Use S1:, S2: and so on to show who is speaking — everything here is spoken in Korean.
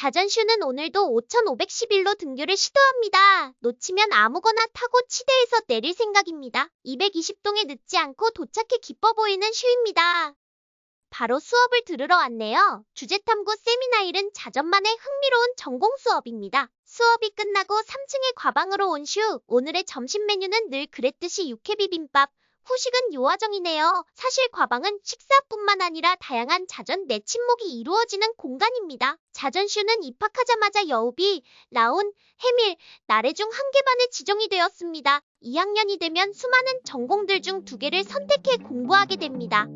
S1: 자전슈는 오늘도 5511로 등교를 시도합니다. 놓치면 아무거나 타고 치대에서 내릴 생각입니다. 220동에 늦지 않고 도착해 기뻐 보이는 슈입니다. 바로 수업을 들으러 왔네요. 주제탐구 세미나일은 자전만의 흥미로운 전공 수업입니다. 수업이 끝나고 3층의 과방으로 온 슈. 오늘의 점심 메뉴는 늘 그랬듯이 육회 비빔밥. 후식은 요아정이네요. 사실 과방은 식사뿐만 아니라 다양한 자전 내친목이 이루어지는 공간입니다. 자전슈는 입학하자마자 여우비, 라온, 해밀, 나래 중 한 개 반에 지정이 되었습니다. 2학년이 되면 수많은 전공들 중 두 개를 선택해 공부하게 됩니다.